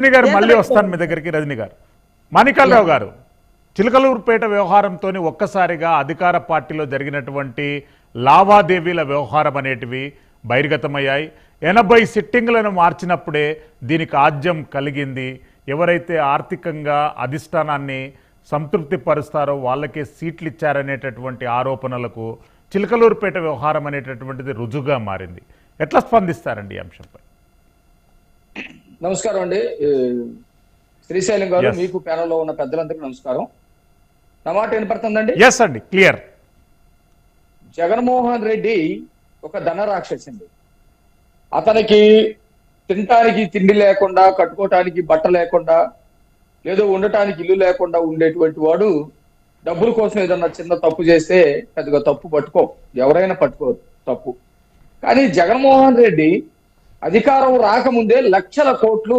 రజనీ గారు మళ్ళీ వస్తాను మీ దగ్గరికి రజనీ గారు. మాణికల్రావు గారు. చిలకలూరుపేట వ్యవహారంతో ఒక్కసారిగా అధికార పార్టీలో జరిగినటువంటి లావాదేవీల వ్యవహారం అనేటివి బహిర్గతమయ్యాయి. ఎనభై సిట్టింగ్లను మార్చినప్పుడే దీనికి ఆద్యం కలిగింది. ఎవరైతే ఆర్థికంగా అధిష్టానాన్ని సంతృప్తి పరుస్తారో వాళ్ళకే సీట్లు ఇచ్చారనేటటువంటి ఆరోపణలకు చిలకలూరుపేట వ్యవహారం అనేటటువంటిది రుజువుగా మారింది. ఎట్లా స్పందిస్తారండి ఈ అంశంపై? నమస్కారం అండి. శ్రీశైలం గారు. మీకు ప్యానల్లో ఉన్న పెద్దలందరికీ నమస్కారం. నా మాట వినపడుతుందండి? ఎస్ అండి. క్లియర్ జగన్మోహన్ రెడ్డి ఒక ధన రాక్షసండి. అతనికి తినటానికి తిండి లేకుండా కట్టుకోవటానికి బట్ట లేకుండా ఏదో ఉండటానికి ఇల్లు లేకుండా ఉండేటువంటి వాడు డబ్బుల కోసం ఏదన్నా చిన్న తప్పు చేస్తే పెద్దగా తప్పు పట్టుకో. ఎవరైనా పట్టుకోరు తప్పు. కానీ జగన్మోహన్ రెడ్డి అధికారం రాకముందే లక్షల కోట్లు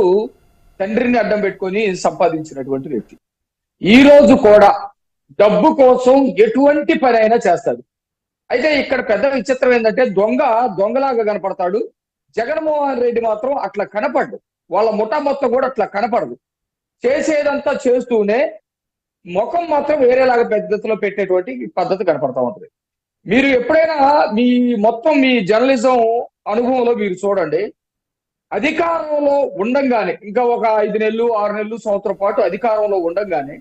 తండ్రిని అడ్డం పెట్టుకొని సంపాదించినటువంటి వ్యక్తి. ఈ రోజు కూడా డబ్బు కోసం ఎటువంటి పని అయినా చేస్తాడు. అయితే ఇక్కడ పెద్ద విచిత్రం ఏంటంటే దొంగ దొంగలాగా కనపడతాడు. జగన్మోహన్ రెడ్డి మాత్రం అట్లా కనపడ్డు. వాళ్ళ ముఠా మొత్తం కూడా అట్లా కనపడదు. చేసేదంతా చేస్తూనే ముఖం మాత్రం వేరేలాగా పద్ధతిలో పెట్టేటువంటి పద్ధతి కనపడతా ఉంటుంది. మీరు ఎప్పుడైనా మీ మొత్తం మీ జర్నలిజం అనుభవంలో మీరు చూడండి అధికారంలో ఉండంగానే ఇంకా ఒక ఐదు నెలలు ఆరు నెలలు సంవత్సరం పాటు అధికారంలో ఉండంగానే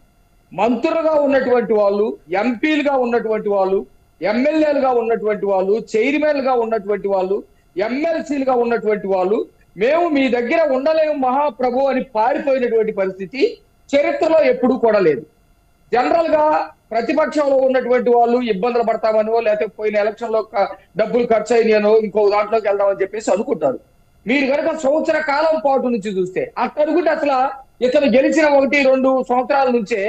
మంత్రులుగా ఉన్నటువంటి వాళ్ళు ఎంపీలుగా ఉన్నటువంటి వాళ్ళు ఎమ్మెల్యేలుగా ఉన్నటువంటి వాళ్ళు చైర్మన్లుగా ఉన్నటువంటి వాళ్ళు ఎమ్మెల్సీలుగా ఉన్నటువంటి వాళ్ళు మేము మీ దగ్గర ఉండలేము మహాప్రభు అని పారిపోయినటువంటి పరిస్థితి చరిత్రలో ఎప్పుడూ కూడా లేదు. జనరల్గా ప్రతిపక్షంలో ఉన్నటువంటి వాళ్ళు ఇబ్బందులు పడతామనో లేకపోతే పోయిన ఎలక్షన్లో డబ్బులు ఖర్చు అయినాయనో ఇంకో దాంట్లోకి వెళ్దామని చెప్పేసి అనుకుంటారు. మీరు కనుక సంవత్సర కాలం పాటు నుంచి చూస్తే అక్కడ అసలు ఇతను గెలిచిన ఒకటి రెండు సంవత్సరాల నుంచే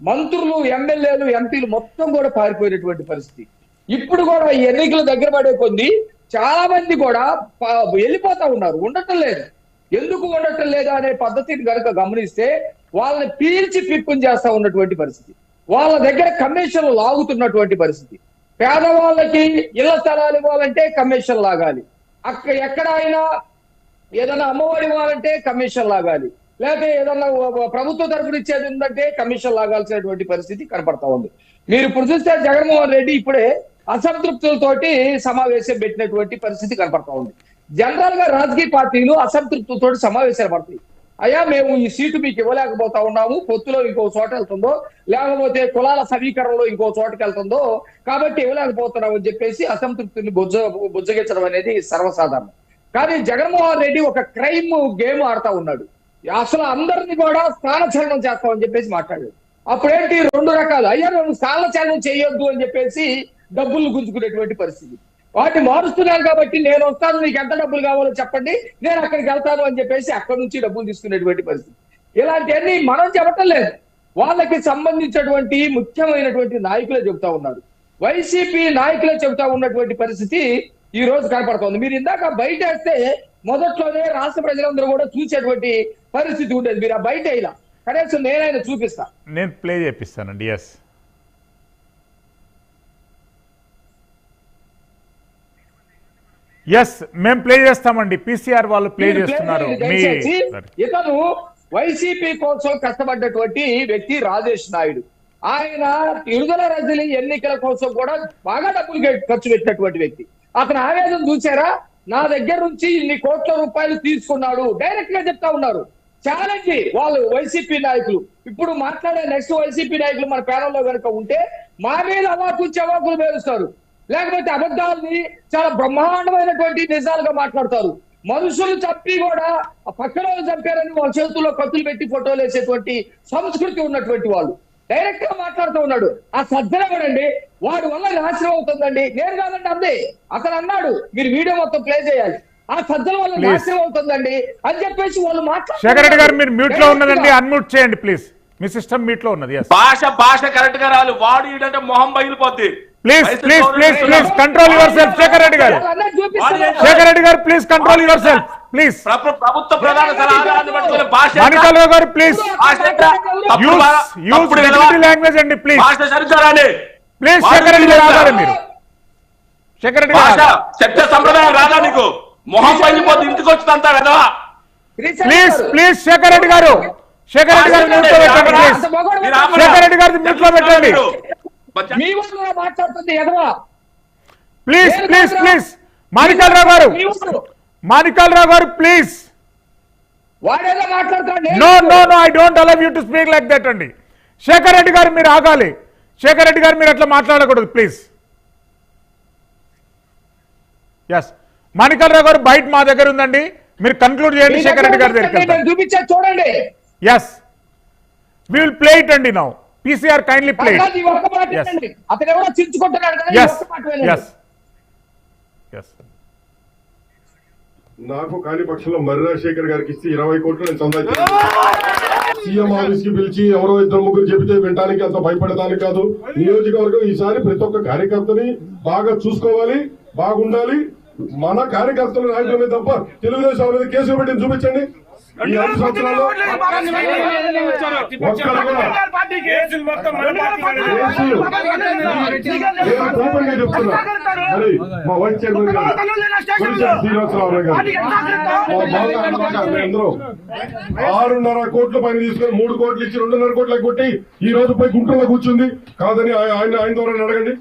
మంత్రులు ఎమ్మెల్యేలు ఎంపీలు మొత్తం కూడా పారిపోయినటువంటి పరిస్థితి. ఇప్పుడు కూడా ఎన్నికలు దగ్గర పడే కొద్ది చాలా మంది కూడా వెళ్ళిపోతా ఉన్నారు. ఉండటం లేదు. ఎందుకు ఉండటం లేదా అనే పద్ధతిని కనుక గమనిస్తే వాళ్ళని పీల్చి పిప్పుని చేస్తా ఉన్నటువంటి పరిస్థితి. వాళ్ళ దగ్గర కమిషన్లు లాగుతున్నటువంటి పరిస్థితి. పేదవాళ్ళకి ఇళ్ళ స్థలాలు ఇవ్వాలంటే కమిషన్ లాగాలి. అక్క ఎక్కడైనా ఏదైనా అమ్మఒడి ఇవ్వాలంటే కమిషన్ లాగాలి. లేకపోతే ఏదన్నా ప్రభుత్వ తరఫున ఇచ్చేది ఉందంటే కమిషన్ లాగాల్సినటువంటి పరిస్థితి కనపడతా ఉంది. మీరు ఇప్పుడు చూస్తే జగన్మోహన్ రెడ్డి ఇప్పుడే అసంతృప్తులతోటి సమావేశం పెట్టినటువంటి పరిస్థితి కనపడతా ఉంది. జనరల్గా రాజకీయ పార్టీలు అసంతృప్తులతో సమావేశాలు పడతాయి. అయ్యా మేము ఈ సీటు మీకు ఇవ్వలేకపోతా ఉన్నాము. పొత్తులో ఇంకో చోట వెళ్తుందో లేకపోతే కులాల సమీకరణలో ఇంకో చోటకి వెళ్తుందో కాబట్టి ఇవ్వలేకపోతున్నాం అని చెప్పేసి అసంతృప్తిని బుజ్జ బుజ్జగించడం అనేది సర్వసాధారణం. కానీ జగన్మోహన్ రెడ్డి ఒక క్రైమ్ గేమ్ ఆడుతా ఉన్నాడు. అసలు అందరినీ కూడా స్థానచలనం చేస్తామని చెప్పేసి మాట్లాడాడు. అప్పుడేంటి రెండు రకాలు? అయ్యా నువ్వు స్థానచలనం చేయొద్దు అని చెప్పేసి డబ్బులు గుంజుకునేటువంటి పరిస్థితి. వాటిని మారుస్తున్నారు కాబట్టి నేను వస్తాను నీకు ఎంత డబ్బులు కావాలో చెప్పండి నేను అక్కడికి వెళ్తాను అని చెప్పేసి అక్కడి నుంచి డబ్బులు తీసుకునేటువంటి పరిస్థితి. ఇలాంటివన్నీ మనం చెప్పటం లేదు. వాళ్ళకి సంబంధించినటువంటి ముఖ్యమైనటువంటి నాయకులే చెబుతా ఉన్నారు. వైసీపీ నాయకులే చెబుతా ఉన్నటువంటి పరిస్థితి ఈ రోజు కనపడుతోంది. మీరు ఇందాక బయట వేస్తే మొదట్లోనే రాష్ట్ర ప్రజలందరూ కూడా చూసేటువంటి పరిస్థితి ఉండేది. మీరు ఆ బయట ఇలా. కనీసం నేనైనా చూపిస్తా. నేను ప్లే చేపిస్తానండి ఎస్ ఎస్ మేము ప్లే చేస్తామండి. పీసీఆర్ వాళ్ళు ప్లే చేస్తున్నారు. ఇతను వైసీపీ కోసం కష్టపడ్డటువంటి వ్యక్తి రాజేష్ నాయుడు. ఆయన విడుదల రజని ఎన్నికల కోసం కూడా బాగా డబ్బులు ఖర్చు పెట్టినటువంటి వ్యక్తి. అతని ఆవేదన చూసారా? నా దగ్గర నుంచి ఇన్ని కోట్ల రూపాయలు తీసుకున్నాడు. డైరెక్ట్గా చెప్తా ఉన్నారు. ఛాలెంజ్ వాళ్ళు వైసీపీ నాయకులు. ఇప్పుడు మాట్లాడే నెక్స్ట్ వైసీపీ నాయకులు మన పేరంలో కనుక ఉంటే మా మీద అవాకులు చవాకులు పేరుస్తారు లేకపోతే అబద్ధాలని చాలా బ్రహ్మాండమైనటువంటి నిజాలుగా మాట్లాడతారు. మనుషులు చంపి కూడా ఆ పక్కన వాళ్ళు చంపారని వాళ్ళ చేతుల్లో కత్తులు పెట్టి ఫోటోలు వేసేటువంటి సంస్కృతి ఉన్నటువంటి వాళ్ళు. డైరెక్ట్గా మాట్లాడుతూ ఉన్నాడు. ఆ సజ్జన అండి వాడి వల్ల నాశనం అవుతుందండి. నేను కాదండి అంది అతను అన్నాడు మీరు వీడియో మొత్తం ప్లే చేయాలి. ఆ సజ్జల వల్ల. నాశనం అవుతుందండి అని చెప్పేసి వాళ్ళు రెడ్డి గారు మీరు మ్యూట్లో ఉన్నదండి. అన్మ్యూట్ చేయండి ప్లీజ్ మీ సిస్టమ్ మ్యూట్లో ఉన్నది భాష భాష కరెక్ట్గా రాలి వాడు ఈడంటే మొహం బయలుపోద్ది. Please please please. Please control yourself Shekhar Reddy garu. Shekhar Reddy garu please control yourself please ప్రభు- ప్రభుత్వ ప్రధాన గారు ప్లీజ్ లాంగ్వేజ్ అండి ప్లీజ్ ప్లీజ్ శేఖర్ రెడ్డి గారు ఆగాలి మీరు. శేఖర్ రెడ్డి గారు చర్చ సంప్రదాయం రాదా నీకు? మొహం పగిలిపోతే ఇంటికి వచ్చిందంతా కదా ప్లీజ్ గారు. ప్లీజ్ శేఖర్ రెడ్డి గారు శేఖర్ రెడ్డి గారు మ్యూట్లో పెట్టండి ప్లీజ్. శేఖర్ రెడ్డి గారిని మ్యూట్లో పెట్టండి మీ వాళ్ళు మాట్లాడుతుంది ఎదవా? Please please. Please Manikalarao garu. Manikalarao garu please వాడేదో no no no I don't allow you to speak like that అండి. శేఖర్ రెడ్డి గారు మీరు ఆగాలి. శేఖర్ రెడ్డి గారు మీరు అట్లా మాట్లాడకూడదు ప్లీజ్ ఎస్ మాణికాలరావు గారు బయట మా దగ్గర ఉందండి. మీరు కన్క్లూడ్ చేయండి శేఖర్ రెడ్డి గారి దగ్గర చూడండి. Yes we will play it అండి నౌ పీసీఆర్ కైండ్లీ ప్లే. అతను ఎవరో చించుకుంటున్నాడు నాకు కాని పక్షంలో మర్రి రాజశేఖర్ గారికి ఇస్తే ఇరవై కోట్లు నేను సంపాదించాను సీఎం ఆఫీస్కి పిలిచి ఎవరో ఇద్దరు ముగ్గురు చెబితే వినడానికి అంత భయపడడానికి కాదు. నియోజకవర్గం ఈసారి ప్రతి ఒక్క కార్యకర్తని బాగా చూసుకోవాలి బాగుండాలి. మన కార్యకర్తల నాయకుల మీద తప్ప తెలుగుదేశం మీద కేసులు పెట్టి చూపించండి. మా వైస్ చైర్మన్ గారు ఆరున్నర కోట్ల పైన తీసుకొని మూడు కోట్లు ఇచ్చి రెండున్నర కోట్లకు కొట్టి ఈ రోజు పోయి గుంటూరులో కూర్చుంది కాదని ఆయ- ఆయన ఆయన ద్వారా అడగండి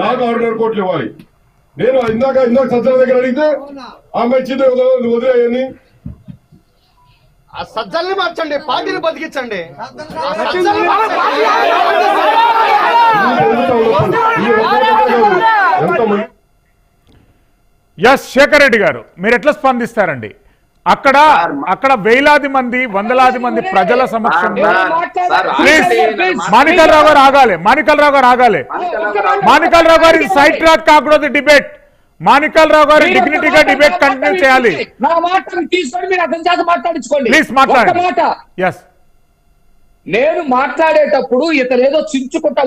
నాకు ఆరున్నర కోట్లు ఇవ్వాలి నేను ఇందాక ఇందాక సజ్జల దగ్గర అడిగితే ఆమె ఇచ్చింది వదిలే- వదిలేయని ఆ సజ్జల్ని మార్చండి పార్టీని బతికించండి. ఎస్ శేఖర్ రెడ్డి గారు మీరు ఎట్లా స్పందిస్తారండి? అక్కడ అక్కడ వేలాది మంది వందలాది మంది ప్రజల సమక్షంలో. మాణికల్ రావు గారు ఆగాలి మాణికల్ రావు గారు ఆగాలి. మాణికల్ రావు గారు సైట్ ట్రాక్ కాకూడదు డిబేట్. మాణికల్ రావు గారు డిగ్నిటీగా డిబేట్ కంటిన్యూ చేయాలి. నా మాటను తీసుకొని మీరు అతని చేత మాట్లాడించుకోండి. ప్లీజ్ మాట్లాడండి. మాట. నేను మాట్లాడేటప్పుడు ఇతను ఏదో చించుకుంటా